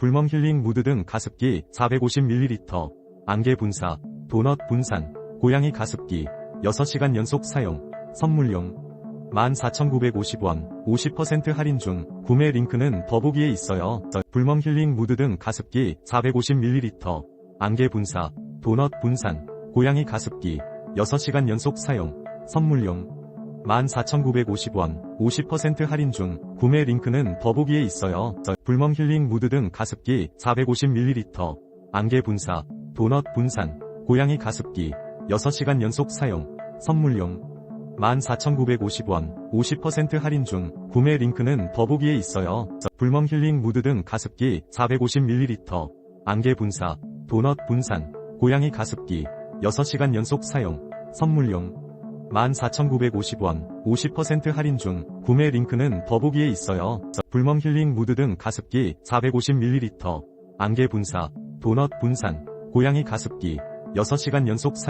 불멍 힐링 무드 등 가습기 450ml, 안개 분사, 도넛 분산, 고양이 가습기, 6시간 연속 사용, 선물용. 14,950원, 50% 할인 중, 구매 링크는 더보기에 있어요. 불멍 힐링 무드 등 가습기 450ml, 안개 분사, 도넛 분산, 고양이 가습기, 6시간 연속 사용, 선물용. 14,950원, 50% 할인 중, 구매 링크는 더보기에 있어요. 불멍 힐링 무드 등 가습기 450ml, 안개 분사, 도넛 분산, 고양이 가습기, 6시간 연속 사용, 선물용. 14,950원, 50% 할인 중, 구매 링크는 더보기에 있어요. 불멍 힐링 무드 등 가습기 450ml, 안개 분사, 도넛 분산, 고양이 가습기, 6시간 연속 사용, 선물용. 14,950원, 50% 할인 중, 구매 링크는 더보기에 있어요. 불멍 힐링 무드 등 가습기 450ml, 안개 분사, 도넛 분산, 고양이 가습기, 6시간 연속 사용,